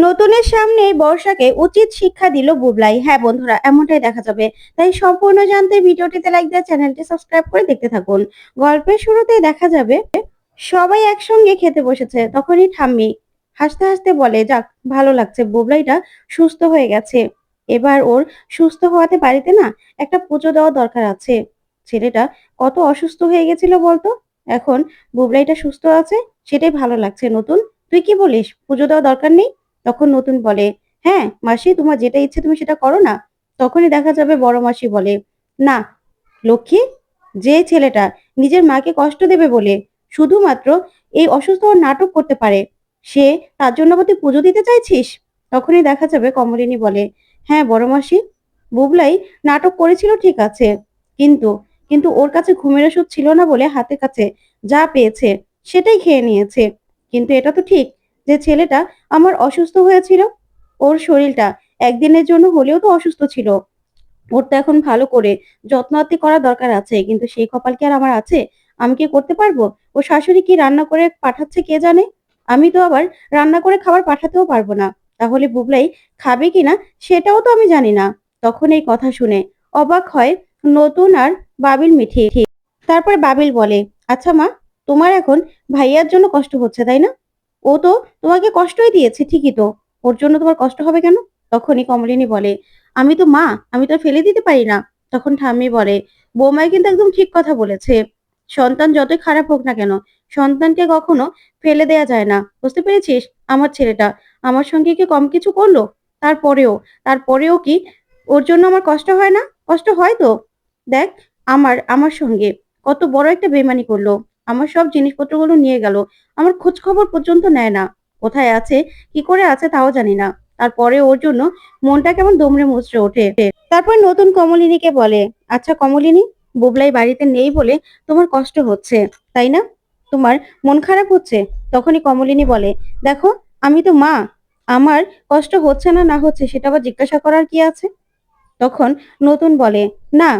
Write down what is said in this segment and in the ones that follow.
নতুনের সামনে বর্ষাকে উচিত শিক্ষা দিল বুবলাই। হ্যাঁ বন্ধুরা, এমনটাই দেখা যাবে। তাই সম্পূর্ণ জানতে ভিডিওটিতে লাইক দিয়ে চ্যানেলটি সাবস্ক্রাইব করে দেখতে থাকুন। গল্পের শুরুতেই দেখা যাবে, সবাই একসঙ্গে খেতে বসেছে, তখনই ঠাম্মি হাসতে হাসতে বলে, যাক, ভালো লাগছে, বুবলাইটা সুস্থ হয়ে গেছে। এবার ওর সুস্থ হওয়াতে বাড়িতে না একটা পুজো দেওয়া দরকার আছে। ছেলেটা কত অসুস্থ হয়ে গেছিল বলতো? এখন বুবলাইটা সুস্থ আছে, সেটাই ভালো লাগছে। নতুন, তুই কি বলিস? পুজো দেওয়া দরকার নেই? তখন নতুন বলে হ্যাঁ মাসি, তোমার যেটা ইচ্ছে তুমি সেটা করো না। তখনই দেখা যাবে বড় মাসি বলে, না, লক্ষ্মী, যে ছেলেটা নিজের মাকে কষ্ট দেবে বলে শুধুমাত্র এই অসুস্থ নাটক করতে পারে, সে তার জন্য তুই পুজো দিতে চাইছিস? তখনই দেখা যাবে কমলিনী বলে হ্যাঁ বড় মাসি, বুবলাই নাটক করেছিল ঠিক আছে, কিন্তু কিন্তু ওর কাছে ঘুমের ওষুধ ছিল না বলে হাতের কাছে যা পেয়েছে সেটাই খেয়ে নিয়েছে, কিন্তু এটা তো ঠিক যে ছেলেটা আমার অসুস্থ হয়েছিল, ওর শরীরটা একদিনের জন্য হলেও তো অসুস্থ ছিল। ওর তো এখন ভালো করে যত্ন আত্তি করা দরকার আছে, কিন্তু সেই কপাল কি আর আমার আছে? আমি কি করতে পারব? ও শাশুড়ি কি রান্না করে পাঠাচ্ছে কে জানে? আমি তো আবার রান্না করে খাবার পাঠাতেও পারব না। তাহলে বুবলাই খাবে কিনা সেটাও তো আমি জানি না। তখন এই কথা শুনে অবাক হয় নতুন আর বাবিল মিঠি। তারপর বাবিল বলে আচ্ছা মা, তোমার এখন ভাইয়ার জন্য কষ্ট হচ্ছে, তাই না? ও তো তোমাকে কষ্টই দিয়েছে, ঠিকই তো। ওর জন্য তোমার কষ্ট হবে কেন? তখনই কমলিনী বলে, আমি তো মা, আমি তো ফেলে দিতে পারি না। তখন ঠাম্মি বলে, বৌমাই কিন্তু একদম ঠিক কথা বলেছে। সন্তান যতই খারাপ হোক না কেন, সন্তানকে কখনো ফেলে দেয়া যায় না। বুঝতে পেরেছিস? আমার ছেলেটা আমার সঙ্গে কি কম কিছু করল? তারপরেও তারপরেও কি ওর জন্য আমার কষ্ট হয় না? কষ্ট হয় তো? দেখ, আমার আমার সঙ্গে কত বড় একটা বেমানি করল। আমার সব জিনিসপত্রগুলো নিয়ে গেল। আমার খোঁজ খবর পর্যন্ত নেয় না। কোথায় আছে? কি করে আছে তাও জানি না। তারপরে ওর জন্য মনটা কেমন দমড়ে মুচড়ে ওঠে। তারপর নতুন কমলিনীকে বলে আচ্ছা কমলিনী, বুবলাই বাড়িতে নেই বলে তোমার কষ্ট হচ্ছে, তাই না? তোমার মন খারাপ হচ্ছে? তখনই কমলিনী বলে, দেখো, আমি তো মা। আমার কষ্ট হচ্ছে না না হচ্ছে সেটা আবার জিজ্ঞাসা করার কি আছে? তখন নতুন বলে, না,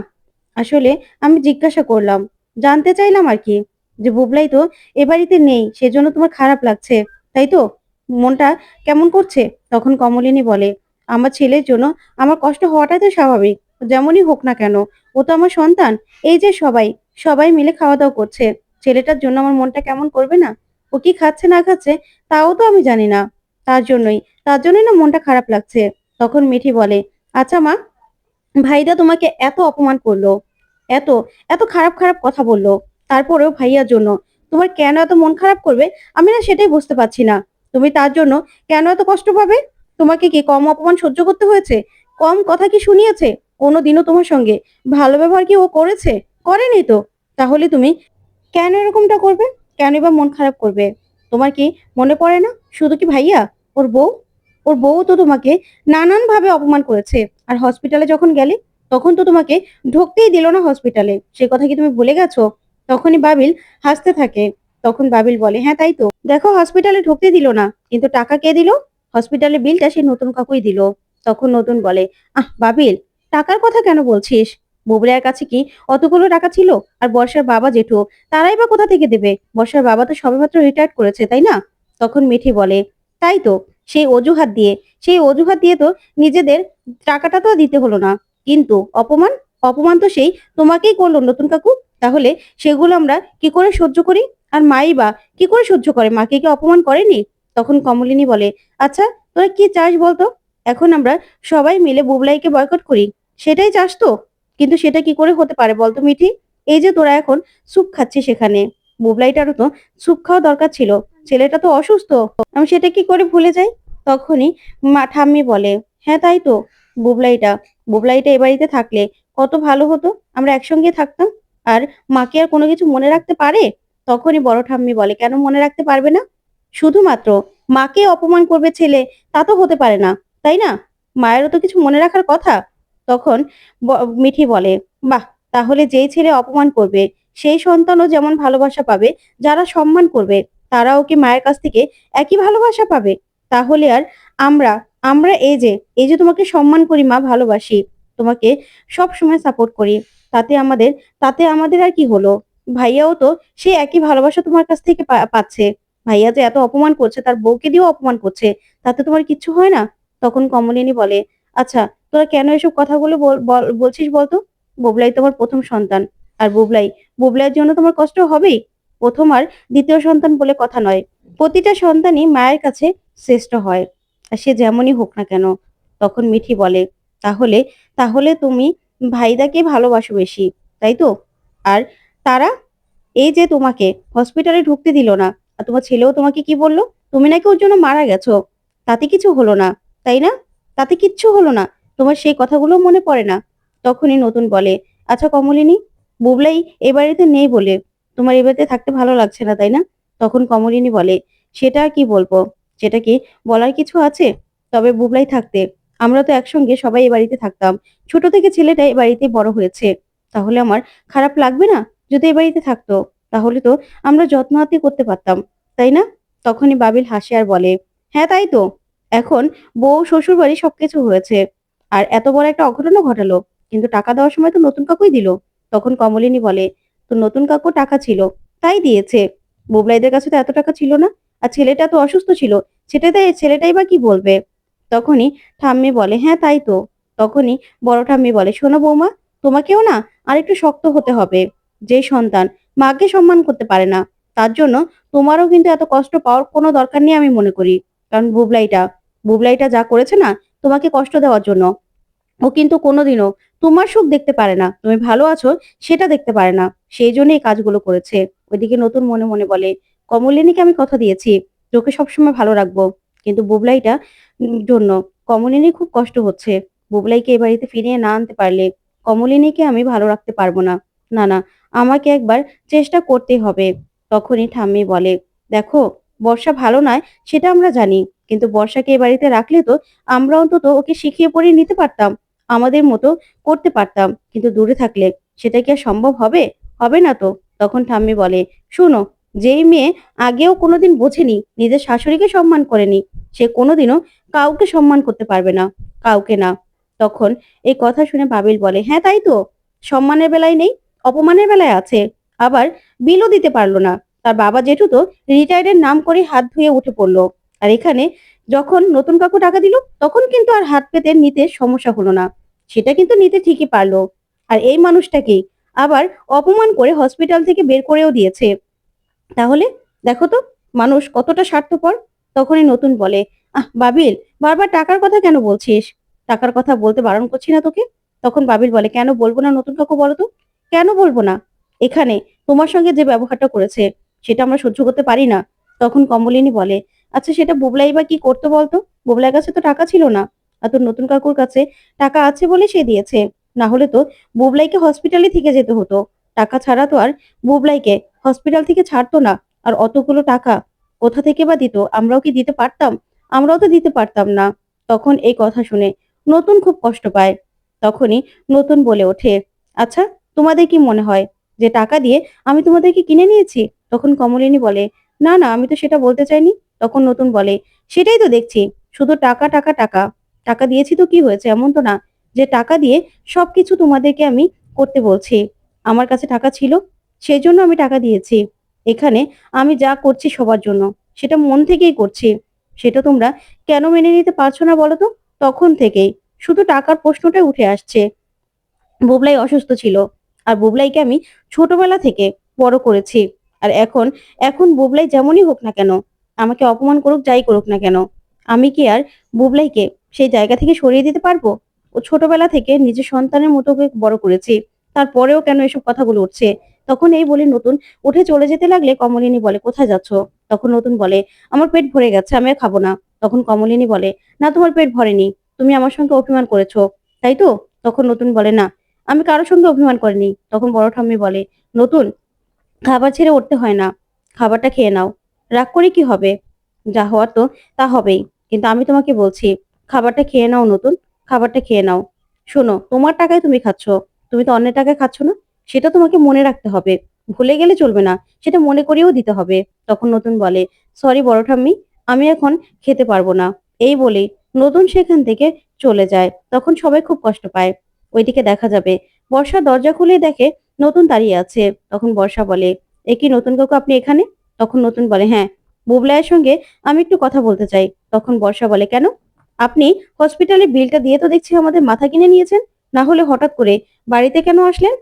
আসলে আমি জিজ্ঞাসা করলাম। জানতে চাইলাম আর কি। যে বুবলাই তো এ বাড়িতে নেই, সেজন্য তোমার খারাপ লাগছে, তাই তো? মনটা কেমন করছে? তখন কমলিনী বলে, আমার ছেলের জন্য আমার কষ্ট হওয়াটাই তো স্বাভাবিক, যেমনই হোক না কেন, ও তো আমার সন্তান, এই যে সবাই সবাই মিলে খাওয়া দাওয়া করছে, ছেলেটার জন্য আমার মনটা কেমন করবে না? ও কি খাচ্ছে না খাচ্ছে, তাও তো আমি জানি না, তার জন্যই তার জন্যই না মনটা খারাপ লাগছে, তখন মিঠি বলে আচ্ছা মা, ভাইদা তোমাকে এত অপমান করল, এত এত খারাপ খারাপ কথা বলল তারপরেও ভাইয়ার জন্য, তোমার কেন এত মন খারাপ করবে? আমি না সেটাই বুঝতে পারছি না। তুমি তার জন্য কেন এত কষ্ট পাবে? তোমাকে কি কম অপমান সহ্য করতে হয়েছে? কম কথা কি শুনিয়েছে? কোনোদিনও তোমার সঙ্গে ভালো ব্যবহার কি ও করেছে? করেনি তো। তাহলে তুমি কেন এরকমটা করবে? কেন বা মন খারাপ করবে? তোমার কি মনে পড়ে না? শুধু কি ভাইয়া? ওর বউ? ওর বউ তো তোমাকে নানান ভাবে অপমান করেছে। আর হসপিটালে যখন গেলে, তখন তো তোমাকে ঢুকতেই দিল না হসপিটালে সে কথা কি তুমি ভুলে গেছো? তখনই বাবিল হাসতে থাকে। তখন বাবিল বলে হ্যাঁ তাই তো। দেখো হসপিটালে ঢুকতে দিল না। কিন্তু টাকা কে দিল? হসপিটালে বিলটা সেই নতুন কাকুই দিল। তখন নতুন বলে, আহ, বাবিল, টাকার কথা কেন বলছিস? বুবলিয়ার কাছে কি অতগুলো টাকা ছিল? আর বর্ষার বাবা জেঠু, তারাই বা কোথা থেকে দেবে? বর্ষার বাবা তো সবেমাত্র রিটায়ার্ড করেছে, তাই না? তখন মিঠি বলে, তাই তো। সেই অজুহাত দিয়ে। সেই অজুহাত দিয়ে তো নিজেদের টাকাটা তো দিতে হলো না। কিন্তু অপমান অপমান তো সেই তোমাকেই করল নতুন কাকু। তাহলে সেগুলো আমরা কি করে সহ্য করি? আর মাই বা কি করে সহ্য করে? মাকে কি অপমান করেনি? তখন কমলিনী বলে আচ্ছা তোরা কি চাস বলতো? এখন আমরা সবাই মিলে বুবলাইকে বয়কট করি। সেটাই চাস তো? কিন্তু সেটা কি করে হতে পারে বলতো মিঠি? এই যে তোরা এখন স্যুপ খাচ্ছিস সেখানে বুবলাইটারও তো স্যুপ খাওয়া দরকার ছিল। ছেলেটা তো অসুস্থ। আমি সেটা কি করে ভুলে যাই? তখনই মা ঠাম্মি বলে হ্যাঁ তাই তো বুবলাইটা। বুবলাইটা এ বাড়িতে থাকলে কত ভালো হতো। আমরা একসঙ্গে থাকতাম। আর মাকে আর কোনো কিছু মনে রাখতে পারে? তখনই বড় ঠাম্মি বলে, কেন মনে রাখতে পারবে না? শুধুমাত্র মাকে অপমান করবে ছেলে, তা তো হতে পারে না, তাই না? মায়েরও তো কিছু মনে রাখার কথা? তখন মিঠি বলে, বাহ, তাহলে যেই ছেলে অপমান করবে, সেই সন্তানও যেমন ভালোবাসা পাবে, যারা সম্মান করবে তারা ওকে মায়ের কাছ থেকে একই ভালোবাসা পাবে? তাহলে আর আমরা আমরা এই যে এই যে তোমাকে সম্মান করি মা, ভালোবাসি, তোমাকে সব সময় সাপোর্ট করি। তাতে আমাদের তাতে আমাদের আর কি হলো? ভাইয়াও তো সে একই ভালোবাসা তোমার কাছ থেকে পাচ্ছে। ভাইয়া যে এত অপমান করছে, তার বউকে দিয়েও অপমান করছে, তাতে তোমার কিচ্ছু হয় না? তখন কমলিনী বলে আচ্ছা তোরা কেন এসব কথাগুলো বল- বল- বলছিস বলতো? বুবলাই তোমার প্রথম সন্তান। আর বুবলাই, বুবলাইয়ের জন্য তোমার কষ্ট হবেই? প্রথম আর দ্বিতীয় সন্তান বলে কথা নয়। প্রতিটা সন্তানই মায়ের কাছে শ্রেষ্ঠ হয়। আর সে যেমনই হোক না কেন? তখন মিঠি বলে, তাহলে তাহলে তুমি ভাইদাকে ভালোবাসো বেশি, তাই তো? আর তারা, এই যে তোমাকে হসপিটালে ঢুকতে দিল না, আর তোমার ছেলেও তোমাকে কি বলল? তুমি নাকি ওর জন্য মারা গেছো, তাতে কিছু হলো না, তাই না? তাতে কিচ্ছু হলো না, তোমার সেই কথাগুলো মনে পড়ে না। তখনই নতুন বলে আচ্ছা কমলিনী, বুবলাই এ বাড়িতে নেই বলে, তোমার এ বাড়িতে থাকতে ভালো লাগছে না, তাই না? তখন কমলিনী বলে, সেটা কি বলব? সেটা কি বলার কিছু আছে? তবে বুবলাই থাকতে আমরা তো একসঙ্গে সবাই এ বাড়িতে থাকতাম। ছোট থেকে ছেলেটা এ বাড়িতে বড় হয়েছে। তাহলে আমার খারাপ লাগবে না যদি এ বাড়িতে থাকতো? তাহলে তো আমরা যত্ন আত্তি করতে পারতাম, তাই না? তখনই বাবিল হাসে আর বলে হ্যাঁ তাই তো। এখন বউ, শ্বশুর বাড়ি সবকিছু হয়েছে। আর এত বড় একটা অঘটনও ঘটালো। কিন্তু টাকা দেওয়ার সময় তো নতুন কাকুই দিল। তখন কমলিনী বলে তো নতুন কাকু টাকা ছিল, তাই দিয়েছে। বুবলাইদের কাছে তো এত টাকা ছিল না। আর ছেলেটা তো অসুস্থ ছিল। সেটাই ছেলেটাই বা কি বলবে? তখনই ঠাম্মি বলে হ্যাঁ তাই তো। তখনই বড় ঠাম্মি বলে, শোনো বৌমা, তোমাকেও না আর একটু শক্ত হতে হবে। যে সন্তান মাকে সম্মান করতে পারে না, তার জন্য তোমারও কিন্তু এত কষ্ট পাওয়ার কোনো দরকার নেই আমি মনে করি। কারণ বুবলাইটা বুবলাইটা যা করেছে না, তোমাকে কষ্ট দেওয়ার জন্য। ও কিন্তু কোনোদিনও তোমার সুখ দেখতে পারে না। তুমি ভালো আছো, সেটা দেখতে পারে না। সেই জন্য এই কাজগুলো করেছে। ওইদিকে নতুন মনে মনে বলে, কমলিনীকে আমি কথা দিয়েছি। তোকে সবসময় ভালো রাখব। কিন্তু বুবলাইটা জন্য কমলিনী খুব কষ্ট হচ্ছে। বুবলাইকে এই বাড়িতে ফিরিয়ে না আনতে পারলে কমলিনীকে আমি ভালো রাখতে পারব না। না না আমাকে একবার চেষ্টা করতে হবে। তখনই ঠাম্মি বলে, দেখো, বর্ষা ভালো নয়, সেটা আমরা জানি। কিন্তু বর্ষাকে এ বাড়িতে রাখলে তো আমরা অন্তত ওকে শিখিয়ে পড়িয়ে নিতে পারতাম, আমাদের মতো করতে পারতাম। কিন্তু দূরে থাকলে সেটা কি আর সম্ভব হবে? হবে না তো? তখন ঠাম্মি বলে, শোনো যেই মেয়ে আগেও কোনোদিন বোঝেনি, নিজের শাশুড়িকে সম্মান করেনি, সে কোনোদিনও কাউকে সম্মান করতে পারবে না, কাউকে না। তখন এই কথা শুনে বাবিল বলে হ্যাঁ তাই তো, সম্মানের বেলায় নেই, অপমানের বেলায় আছে, আবার বিলও দিতে পারল না। তার বাবা জেঠু তো রিটায়ার্ডের নাম করে হাত ধুয়ে উঠে পড়ল। আর এখানে যখন নতুন কাকু টাকা দিল, তখন কিন্তু আর হাত পেতে নিতে সমস্যা হলো না। সেটা কিন্তু নিতে ঠিকই পারল। আর এই মানুষটাকেই আবার অপমান করে হসপিটাল থেকে বের করেও দিয়েছে। তাহলে দেখো তো, মানুষ কতটা স্বার্থপর? তখনই নতুন বলে, আহ, বাবিল, বারবার টাকার কথা কেন বলছিস? টাকার কথা বলতে বারণ করছি না তোকে? তখন বাবিল বলে, কেন বলব না নতুন কাকু বলো তো? কেন বলব না? এখানে তোমার সঙ্গে যে ব্যবহারটা করেছে, সেটা আমরা সহ্য করতে পারি না। তখন কমলিনী বলে আচ্ছা সেটা বুবলাই বা কি করতে বলতো? বুবলাইয়ের কাছে তো টাকা ছিল না। আর তোর নতুন কাকুর কাছে টাকা আছে বলে সে দিয়েছে। না হলে তো বুবলাইকে হসপিটালে থেকে যেতে হতো। টাকা ছাড়া তো আর বুবলাইকে হসপিটাল থেকে ছাড়তো না। আর অতগুলো টাকা কোথা থেকে বা দিত? আমরাও কি দিতে পারতাম? আমরাও তো দিতে পারতাম না। তখন এই কথা শুনে নতুন খুব কষ্ট পায়। তখনই নতুন বলে ওঠে আচ্ছা তোমাদের কি মনে হয় যে টাকা দিয়ে আমি তোমাদেরকে কিনে নিয়েছি? তখন কমলিনী বলে, না না, আমি তো সেটা বলতে চাইনি। তখন নতুন বলে, সেটাই তো দেখছি, শুধু টাকা টাকা টাকা। টাকা দিয়েছি তো কি হয়েছে এমন তো না যে টাকা দিয়ে সবকিছু তোমাদেরকে আমি করতে বলছি। আমার কাছে টাকা ছিল সেই জন্য আমি টাকা দিয়েছি। এখানে আমি যা করছি সবার জন্য, সেটা মন থেকেই করছি। সেটা তোমরা কেন মেনে নিতে পারছ না বলো তো? তখন থেকেই। শুধু টাকার প্রশ্নটাই উঠে আসছে। বুবলাই অসুস্থ ছিল। আর বুবলাইকে আমি ছোটবেলা থেকে বড় করেছি। আর এখন এখন বুবলাই যেমনই হোক না কেন, আমাকে অপমান করুক, যাই করুক না কেন, আমি কি আর বুবলাইকে সেই জায়গা থেকে সরিয়ে দিতে পারব? ও ছোটবেলা থেকে নিজের সন্তানের মতো বড় করেছি। তারপরেও কেন এসব কথাগুলো উঠছে? তখন এই বলে, নতুন, উঠে চলে যেতে লাগলে কমলিনী বলে, কোথায় যাচ্ছ? তখন নতুন বলে, আমার পেট ভরে গেছে, আমি খাব না। তখন কমলিনী বলে, না, তোমার পেট ভরেনি, তুমি আমার সঙ্গে অভিমান করেছ। তাই তো? তখন নতুন বলে, না, আমি কারোর সঙ্গে অভিমান করিনি। তখন বড় ঠাম্মি বলে, নতুন, খাবার ছেড়ে উঠতে হয় না, খাবারটা খেয়ে নাও, রাগ করে কি হবে? যা হওয়ার তো, তা হবেই, কিন্তু আমি তোমাকে বলছি, খাবারটা খেয়ে নাও নতুন, খাবারটা খেয়ে নাও। শোনো, তোমার টাকায় তুমি খাচ্ছ, তুমি তো অন্যের টাকায় খাচ্ছ না? সেটা তোমাকে মনে রাখতে হবে। ভুলে গেলে চলবে না, সেটা মনে করিয়েও দিতে হবে। তখন নতুন বলে সরি বড় ঠাম্মি, আমি এখন খেতে পারব না। এই বলে নতুন সেখান থেকে চলে যায়। তখন সবাই খুব কষ্ট পায়। ওইদিকে দেখা যাবে, বর্ষা দরজা খুলে দেখে নতুন দাঁড়িয়ে আছে। তখন বর্ষা বলে, এ কি নতুন কাকু আপনি এখানে? তখন নতুন বলে হ্যাঁ বুবলাইয়ের সঙ্গে আমি একটু কথা বলতে চাই। তখন বর্ষা বলে, কেন? আপনি হসপিটালে বিলটা দিয়ে তো দেখছি আমাদের মাথা কিনে নিয়েছেন। না হলে হঠাৎ করে বাড়িতে কেন আসলেন?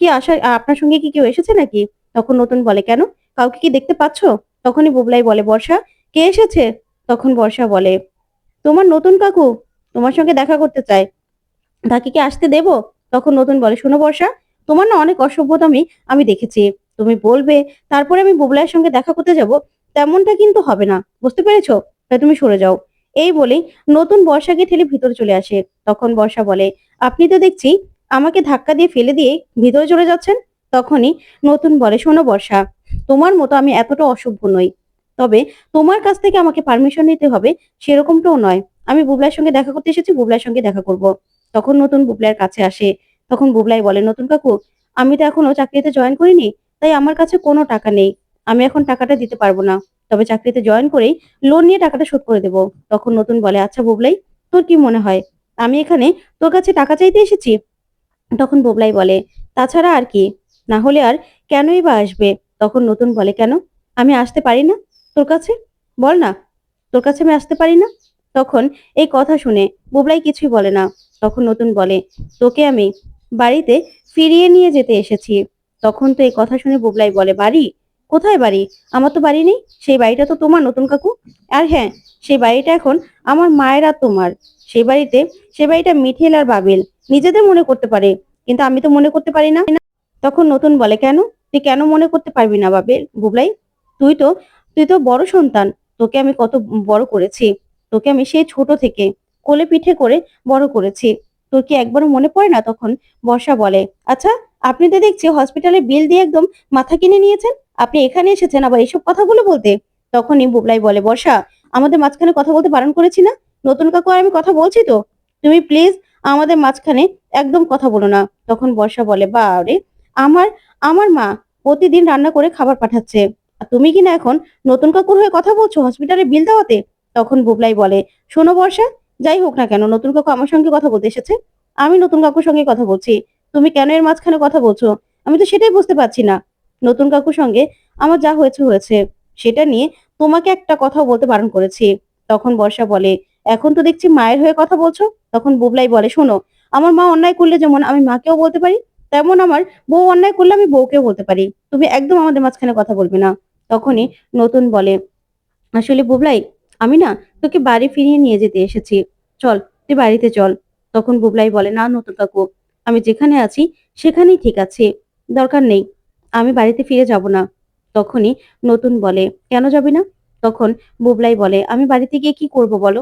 কি আসা আপনার সঙ্গে কি কেউ এসেছে নাকি? তখন নতুন বলে, কেন? কাউকে কি দেখতে পাচ্ছ? তখনই বুবলাই বলে, বর্ষা, কে এসেছে? তখন বর্ষা বলে, তোমার নতুন কাকু, তোমার সঙ্গে দেখা করতে চায় তাকে কি আসতে দেব? তখন নতুন বলে, শোনো বর্ষা, তোমার না অনেক অসভ্যতামি আমি দেখেছি। তুমি বলবে, তারপরে আমি বুবলাইয়ের সঙ্গে দেখা করতে যাব, তেমনটা কিন্তু হবে না। বুঝতে পেরেছ? তাই তুমি সরে যাও। এই বলেই নতুন বর্ষাকে ঠেলে ভিতরে চলে আসে। তখন বর্ষা বলে, আপনি তো দেখছি আমাকে ধাক্কা দিয়ে ফেলে দিয়ে ভিতরে চলে যাচ্ছেন? তখনই নতুন বলে শোনো বর্ষা, তোমার মতো আমি এতটা অসভ্য নই। তবে তোমার কাছ থেকে আমাকে পারমিশন নিতে হবে সেরকমটাও নয়। আমি বুবলাইয়ের সঙ্গে দেখা করতে এসেছি বুবলাইয়ের সঙ্গে দেখা করব। তখন নতুন বুবলাইয়ের কাছে আসে। তখন বুবলাই বলে, নতুন কাকু, আমি তো এখনও চাকরিতে জয়েন করিনি, তাই আমার কাছে কোনো টাকা নেই। আমি এখন টাকাটা দিতে পারব না। তবে চাকরিতে জয়েন করেই লোন নিয়ে টাকাটা শোধ করে দেবো। তখন নতুন বলে আচ্ছা বুবলাই, তোর কি মনে হয়? আমি এখানে তোর কাছে টাকা চাইতে এসেছি? তখন বোবলাই বলে, তাছাড়া আর কি? না হলে আর কেনই বা আসবে? তখন নতুন বলে, কেন? আমি আসতে পারি না তোর কাছে? বল না, তোর কাছে আমি আসতে পারি না? তখন এই কথা শুনে বোবলাই কিছুই বলে না। তখন নতুন বলে, তোকে আমি বাড়িতে ফিরিয়ে নিয়ে যেতে এসেছি। তখন তো এই কথা শুনে বুবলাই বলে, বাড়ি? কোথায় বাড়ি? আমার তো বাড়ি নেই। সেই বাড়িটা তো তোমার, নতুন কাকু? আর হ্যাঁ সেই বাড়িটা এখন আমার মায়ের তোমার। সেই বাড়িতে সে বাড়িটা মিঠেল আর বাবিল। নিজেদের মনে করতে পারে, কিন্তু আমি তো মনে করতে পারি না। তখন নতুন বলে, কেন? তুই কেন মনে করতে পারবি না বাবিল? বুবলাই, তুই তো তুই তো বড় সন্তান। তোকে আমি কত বড় করেছি। তোকে আমি সেই ছোট থেকে কোলে পিঠে করে বড় করেছি। তোর কি একবারও মনে পড়ে না তখন? বর্ষা বলে আচ্ছা আপনি তো দেখছি হসপিটালে বিল দিয়ে একদম মাথা কিনে নিয়েছেন। আপনি এখানে এসেছেন আবার এইসব কথাগুলো বলতে? তখনই বুবলাই বলে, বর্ষা, আমাদের মাঝখানে কথা বলতে বারণ করেছি না? নতুন কাকু আর আমি কথা বলছি তো? তুমি প্লিজ আমাদের মাঝখানে একদম কথা বলো না। তখন বর্ষা বলে বা রে আমার আমার মা প্রতিদিন রান্না করে খাবার পাঠাচ্ছে। আর তুমি কি না এখন নতুন কাকুর হয়ে কথা বলছো হসপিটালে বিল দেওয়াতে? তখন বুবলাই বলে, শোনো বর্ষা, যাই হোক না কেন, নতুন কাকু আমার সঙ্গে কথা বলতে এসেছে। আমি নতুন কাকুর সঙ্গে কথা বলছি। তুমি কেন এর মাঝখানে কথা বলছো? আমি তো সেটাই বুঝতে পারছি না। নতুন কাকুর সঙ্গে আমার যা হয়েছে হয়েছে। সেটা নিয়ে তোমাকে একটা কথা বলতে বারণ করেছি। তখন বর্ষা বলে এখন তো দেখছি মায়ের হয়ে কথা বলছো? তখন বুবলাই বলে, শোনো, আমার মা অন্যায় করলে যেমন আমি মাকেও বলতে পারি, তেমন আমার বউ অন্যায় করলে আমি বউকেও বলতে পারি। তুমি একদম আমাদের মাঝখানে কথা বলবে না। তখনই নতুন বলে, আসলে বুবলাই, আমি না তোকে বাড়ি ফিরিয়ে নিয়ে যেতে এসেছি। চল, তুই বাড়িতে চল। তখন বুবলাই বলে, না নতুন কাকু, আমি যেখানে আছি সেখানেই ঠিক আছে। দরকার নেই, আমি বাড়িতে ফিরে যাব না। তখনই নতুন বলে, কেন যাবি না? তখন বুবলাই বলে, আমি বাড়িতে গিয়ে কি করব বলো?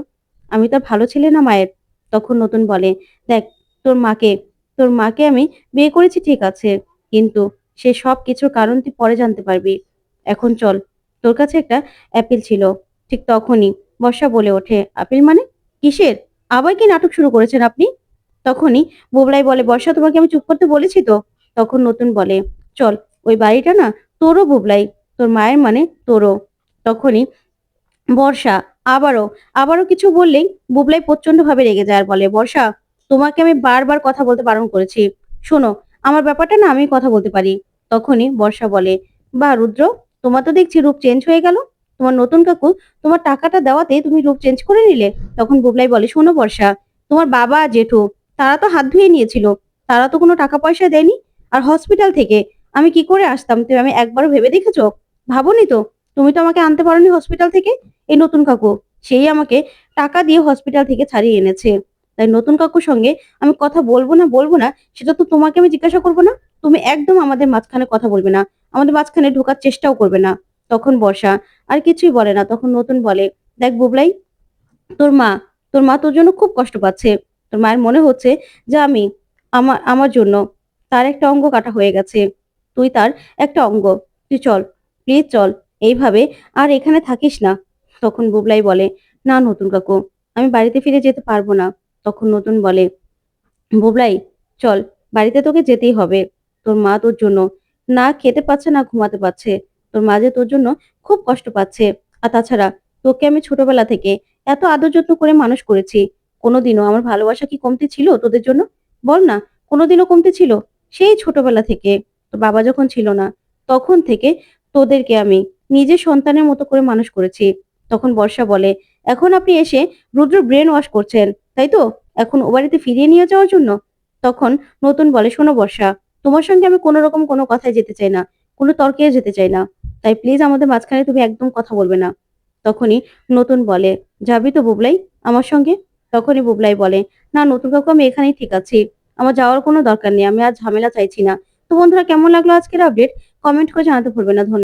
আমি তো ভালো ছেলে না মায়ের। তখন নতুন বলে, দেখ, তোর মাকে তোর মাকে আমি বিয়ে করেছি, ঠিক আছে, কিন্তু সে সব কিছুর কারণ তুই পরে জানতে পারবি। এখন চল, তোর কাছে একটা অ্যাপিল ছিল, ঠিক তখনই বর্ষা বলে ওঠে, আপেল মানে? কিসের? আবার কি নাটক শুরু করেছেন আপনি? তখনই বোবলাই বলে, বর্ষা, তোমাকে আমি চুপ করতে বলেছি তো? তখন নতুন বলে, চল, ওই বাড়িটা না তোরও বোবলাই তোর মায়ের মানে তোরও। তখনই বর্ষা আবারও আবারও কিছু বললেই বুবলাই প্রচণ্ড ভাবে রেগে যায় আর বলে, বর্ষা, তোমাকে আমি বারবার কথা বলতে বারণ করেছি। শোনো, আমার ব্যাপারটা না আমি কথা বলতে পারি। তখনই বর্ষা বলে, বা রুদ্র, তোমার তো দেখছি রূপ চেঞ্জ হয়ে গেল। তোমার নতুন কাকু, তোমার টাকাটা দেওয়াতে তুমি রূপ চেঞ্জ করে নিলে। তখন বুবলাই বলে, শোনো বর্ষা, তোমার বাবা, জেঠু, তারা তো হাত ধুয়ে নিয়েছিল। তারা তো কোনো টাকা পয়সা দেয়নি। আর হসপিটাল থেকে আমি কি করে আসতাম, তুমি আমি একবারও ভেবে দেখেছ? ভাবোনি তো? তুমি তো আমাকে আনতে পারোনি হসপিটাল থেকে? এই নতুন কাকু, সেই আমাকে টাকা দিয়ে হসপিটাল থেকে ছাড়িয়ে এনেছে। তাই নতুন কাকুর সঙ্গে আমি কথা বলব না বলব না, সেটা তো তোমাকে আমি জিজ্ঞাসা করব না? তুমি একদম আমাদের মাঝখানে কথা বলবে না। আমাদের মাঝখানে ঢোকার চেষ্টাও করবে না। তখন বর্ষা আর কিছুই বলে না, তখন নতুন বলে, দেখ বুবলাই, তোর মা তোর মা তোর জন্য খুব কষ্ট পাচ্ছে। তোর মায়ের মনে হচ্ছে যে আমি, আমার আমার জন্য তার একটা অঙ্গ কাটা হয়ে গেছে। তুই তার একটা অঙ্গ। তুই চল প্লিজ চল এইভাবে আর এখানে থাকিস না। তখন বুবলাই বলে, না নতুন কাকু, আমি বাড়িতে ফিরে যেতে পারব না। তখন নতুন বলে, বুবলাই, চল, বাড়িতে তোকে যেতেই হবে। তোর মা তোর জন্য না খেতে পাচ্ছে, না ঘুমাতে পারছে। তোর মা যে তোর জন্য খুব কষ্ট পাচ্ছে। আর তাছাড়া তোকে আমি ছোটবেলা থেকে এত আদর যত্ন করে মানুষ করেছি। কোনোদিনও আমার ভালোবাসা কি কমতি ছিল তোদের জন্য? বল না, কোনোদিনও কমতি ছিল সেই ছোটবেলা থেকে। তোর বাবা যখন ছিল না, তখন থেকে তোদেরকে আমি নিজের সন্তানের মতো করে মানুষ করেছি। তখন বর্ষা বলে, এখন আপনি এসে রুদ্র ব্রেন ওয়াশ করছেন, তাই তো? এখন ও বাড়িতে ফিরিয়ে নিয়ে যাওয়ার জন্য? তখন নতুন বলে, শোনো বর্ষা, তোমার সঙ্গে আমি কোনো রকম কোনো কথায় যেতে চাই না, কোনো তর্কে যেতে চাই না। তাই প্লিজ আমাদের মাঝখানে তুমি একদম কথা বলবে না। তখনই নতুন বলে, যাবি তো বুবলাই আমার সঙ্গে? তখনই বুবলাই বলে, না নতুন কাকু, আমি এখানেই ঠিক আছি। আমার যাওয়ার কোনো দরকার নেই, আমি আর ঝামেলা চাইছি না। তো বন্ধুরা, কেমন লাগল আজকের আপডেট কমেন্ট করে জানাতে ভুলবে না, ধন্যবাদ।